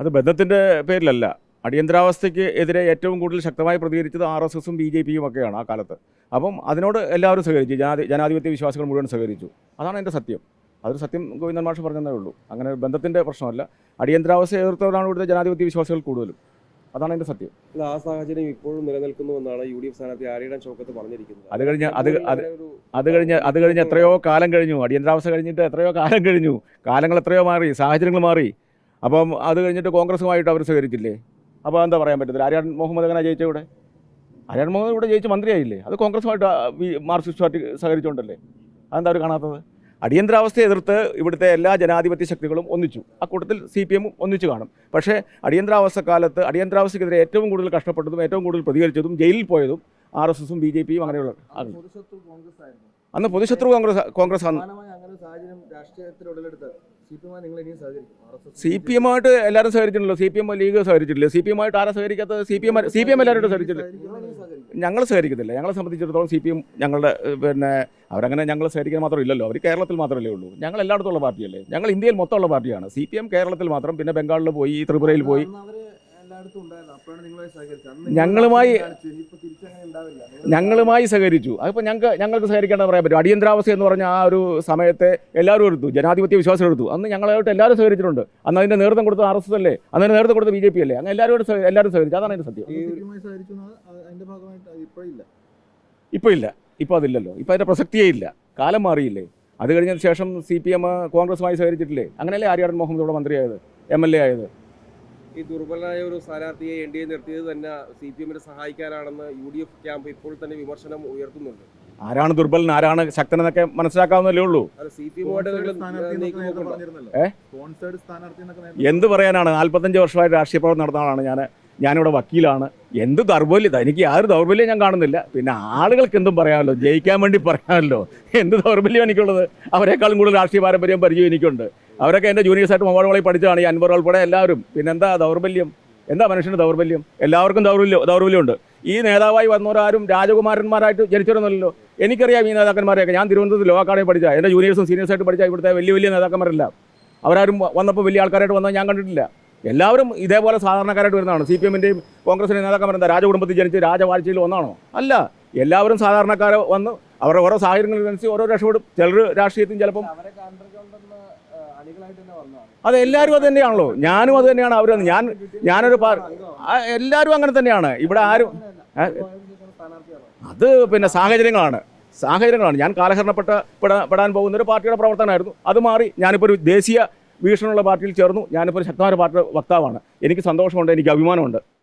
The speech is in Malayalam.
അത് ബന്ധത്തിന്റെ പേരിലല്ല. അടിയന്തരാവസ്ഥയ്ക്ക് എതിരെ ഏറ്റവും കൂടുതൽ ശക്തമായി പ്രതികരിച്ചത് ആർ എസ് എസും ബി ജെ പിയും ഒക്കെയാണ് ആ കാലത്ത്. അപ്പം അതിനോട് എല്ലാവരും സഹകരിച്ചു. ജനാധി ജനാധിപത്യ വിശ്വാസികൾ മുഴുവൻ സഹകരിച്ചു. അതാണ് എന്റെ സത്യം. അതൊരു സത്യം ഗോവിന്ദൻ മാഷ് പറഞ്ഞതേ ഉള്ളൂ. അങ്ങനെ ബന്ധത്തിന്റെ പ്രശ്നമല്ല. അടിയന്തരാവസ്ഥ എതിർത്തവരാണ് ഇവിടുത്തെ ജനാധിപത്യ വിശ്വാസികൾ കൂടുതലും. അതാണ് എന്റെ സത്യം. ആ സാഹചര്യം ഇപ്പോഴും നിലനിൽക്കുന്നുവെന്നാണ് യു ഡി എഫ് സ്ഥാനാർത്ഥി ആരുടെ ചോക്കത്ത് പറഞ്ഞിരിക്കുന്നത്. അത് കഴിഞ്ഞ് അത് അത് അത് കഴിഞ്ഞ് അത് കഴിഞ്ഞ് എത്രയോ കാലം കഴിഞ്ഞു. അടിയന്തരാവസ്ഥ കഴിഞ്ഞിട്ട് എത്രയോ കാലം കഴിഞ്ഞു. കാലങ്ങൾ എത്രയോ മാറി. സാഹചര്യങ്ങൾ മാറി. അപ്പം അത് കഴിഞ്ഞിട്ട് കോൺഗ്രസുമായിട്ട് അവർ സഹകരിച്ചില്ലേ? അപ്പോൾ എന്താ പറയാൻ പറ്റത്തില്ല? ആര്യാൻ മുഹമ്മദ് എങ്ങനെ ജയിച്ച ഇവിടെ? ആര്യാൻ മുഹമ്മദ് ഇവിടെ ജയിച്ച് മന്ത്രിയായില്ലേ? അത് കോൺഗ്രസുമായിട്ട് മാർക്സിസ്റ്റ് പാർട്ടി സഹകരിച്ചുകൊണ്ടല്ലേ അതെന്താ അവർ കാണാത്തത്? അടിയന്തരാവസ്ഥയെ എതിർത്ത് ഇവിടുത്തെ എല്ലാ ജനാധിപത്യ ശക്തികളും ഒന്നിച്ചു. അക്കൂട്ടത്തിൽ സി പി എമ്മും ഒന്നിച്ചു കാണും. പക്ഷേ അടിയന്തരാവസ്ഥ കാലത്ത് അടിയന്തരാവസ്ഥയ്ക്കെതിരെ ഏറ്റവും കൂടുതൽ കഷ്ടപ്പെട്ടതും ഏറ്റവും കൂടുതൽ പ്രതികരിച്ചതും ജയിലിൽ പോയതും ആർ എസ് എസും ബി ജെ പിയും അങ്ങനെയുള്ള അന്ന് പൊതുശത്രു കോൺഗ്രസ് കോൺഗ്രസ് ആണ് സി പി എം ആയിട്ട് എല്ലാവരും സഹകരിച്ചിട്ടുണ്ടല്ലോ സി പി എം ലീഗ് സഹകരിച്ചിട്ടില്ല? സി പി എം ആയിട്ട് ആരാ സഹകരിക്കാത്തത്? C P M C P M എല്ലാവരും സഹകരിച്ചിട്ടില്ല? ഞങ്ങൾ സഹകരിക്കത്തില്ല. ഞങ്ങളെ സംബന്ധിച്ചിടത്തോളം സി പി എം ഞങ്ങളുടെ പിന്നെ അവരങ്ങനെ ഞങ്ങൾ സഹകരിക്കാൻ മാത്രം ഇല്ലല്ലോ. അവർ കേരളത്തിൽ മാത്രമല്ലേ ഉള്ളൂ. ഞങ്ങൾ എല്ലായിടത്തും ഉള്ള പാർട്ടിയല്ലേ? ഞങ്ങൾ ഇന്ത്യയിൽ മൊത്തമുള്ള പാർട്ടിയാണ്. സി പി എം കേരളത്തിൽ മാത്രം പിന്നെ ബംഗാളിൽ പോയി ത്രിപുരയിൽ പോയി. ഞങ്ങളുമായി- ഞങ്ങളുമായി സഹകരിച്ചു. അതിപ്പോൾ ഞങ്ങൾക്ക് ഞങ്ങൾക്ക് സഹകരിക്കേണ്ടത് പറയാൻ പറ്റും. അടിയന്തരാവസ്ഥ എന്ന് പറഞ്ഞ ആ ഒരു സമയത്തെ എല്ലാവരും എടുത്തു. ജനാധിപത്യ വിശ്വാസം എടുത്തു. അന്ന് ഞങ്ങളായിട്ട് എല്ലാവരും സഹകരിച്ചിട്ടുണ്ട്. അന്ന് അതിന്റെ നേതൃത്വം കൊടുത്തത് ആർ എസ് എസ് അല്ലേ? അന്ന് അതിന്റെ നേതൃത്വം കൊടുത്തത് ബി ജെ പി അല്ലേ? അങ്ങനെ എല്ലാവരും എല്ലാവരും സഹകരിച്ചു. അതാണ് അതിന്റെ സത്യം. ഇപ്പോൾ ഇല്ല. ഇപ്പോൾ അതില്ലല്ലോ. ഇപ്പോൾ അതിന്റെ പ്രസക്തിയേ ഇല്ല. കാലം മാറിയില്ലേ? അത് കഴിഞ്ഞതിന് ശേഷം സി പി എം കോൺഗ്രസുമായി സഹകരിച്ചിട്ടില്ലേ? അങ്ങനെയല്ലേ ആര്യാടൻ മുഹമ്മദ് ഇവിടെ മന്ത്രിയായത്? എം എൽ എ ആയത്? ഈ ദുർബലനായ ഒരു സ്ഥാനാർത്ഥിയെ എൻ ഡി എ നിർത്തിയത് തന്നെ സി പി എമ്മിനെ സഹായിക്കാനാണെന്ന് യു ഡി എഫ് ക്യാമ്പ് ഇപ്പോൾ തന്നെ വിമർശനം ഉയർത്തുന്നുണ്ട്. ആരാണ് ദുർബലൻ? ആരാണ് ശക്തൻ എന്നൊക്കെ മനസ്സിലാക്കാവുന്നല്ലേ ഉള്ളൂ എന്ത് പറയാനാണ്? നാൽപ്പത്തഞ്ച് വർഷമായി രാഷ്ട്രീയ പ്രവർത്തനം നടന്ന ആളാണ് ഞാൻ. ഞാനിവിടെ വക്കീലാണ്. എന്ത് ദൗർബല്യത എനിക്ക് യാതൊരു ദൗർബല്യം ഞാൻ കാണുന്നില്ല. പിന്നെ ആളുകൾക്ക് എന്തും പറയാമല്ലോ. ജയിക്കാൻ വേണ്ടി പറയാമല്ലോ. എന്ത് ദൗർബല്യം എനിക്കുള്ളത്? അവരെക്കാളും കൂടുതൽ രാഷ്ട്രീയ പാരമ്പര്യം പരിചയം എനിക്കുണ്ട്. അവരൊക്കെ എന്റെ ജൂനിയേഴ്സായിട്ട് മൊബൈൽ കോളേജിൽ പഠിച്ചതാണ്. ഈ അൻവർ ഉൾപ്പെടെ എല്ലാവരും. പിന്നെന്താ? ദൗർബല്യം. എന്താ മനുഷ്യന്റെ ദൗർബല്യം? എല്ലാവർക്കും ദൗർബല്യം ദൗർബല്യമുണ്ട്. ഈ നേതാവായി വന്നവരാരും രാജകുമാരന്മാരായിട്ട് ജനിച്ചവരൊന്നുമല്ലോ എനിക്കറിയാം ഈ നേതാക്കന്മാരെയൊക്കെ. ഞാൻ തിരുവനന്തപുരത്ത് ലോ അക്കാഡമി പഠിച്ച. എന്റെ ജൂനിയേഴ്സും സീനിയേഴ്സായിട്ട് പഠിച്ച ഇവിടുത്തെ വലിയ വലിയ നേതാക്കന്മാരെല്ലാം. അവരാരും വന്നപ്പോൾ വലിയ ആൾക്കാരായിട്ട് വന്നത് ഞാൻ കണ്ടിട്ടില്ല. എല്ലാവരും ഇതേപോലെ സാധാരണക്കാരായിട്ട് വരുന്നതാണ്? സി പി എമ്മിന്റെയും കോൺഗ്രസിന്റെയും നേതാക്കന്മാർ എന്താ? രാജകുടുംബത്തിൽ ജനിച്ച് രാജവാഴ്ചയിൽ ഒന്നാണോ അല്ല. എല്ലാവരും സാധാരണക്കാരെ വന്ന് അവരുടെ ഓരോ സാഹചര്യങ്ങളനുസരിച്ച് ഓരോ രക്ഷപ്പെടും. ചിലർ രാഷ്ട്രീയത്തിൽ ചിലപ്പം അത് എല്ലാവരും അത് തന്നെയാണല്ലോ. ഞാനും അത് തന്നെയാണ്. അവരെന്ന് ഞാൻ ഞാനൊരു പാർ എല്ലാവരും അങ്ങനെ തന്നെയാണ്. ഇവിടെ ആരും അത് പിന്നെ സാഹചര്യങ്ങളാണ്. സാഹചര്യങ്ങളാണ്. ഞാൻ കാലഹരണപ്പെട്ട പെടാ- പെടാൻ പോകുന്ന ഒരു പാർട്ടിയുടെ പ്രവർത്തനമായിരുന്നു അത് മാറി ഞാനിപ്പോൾ ഒരു ദേശീയ വീക്ഷണമുള്ള പാർട്ടിയിൽ ചേർന്നു. ഞാനിപ്പോൾ ഒരു ശക്തമായ പാർട്ടിയുടെ വക്താവാണ്. എനിക്ക് സന്തോഷമുണ്ട്. എനിക്ക് അഭിമാനമുണ്ട്.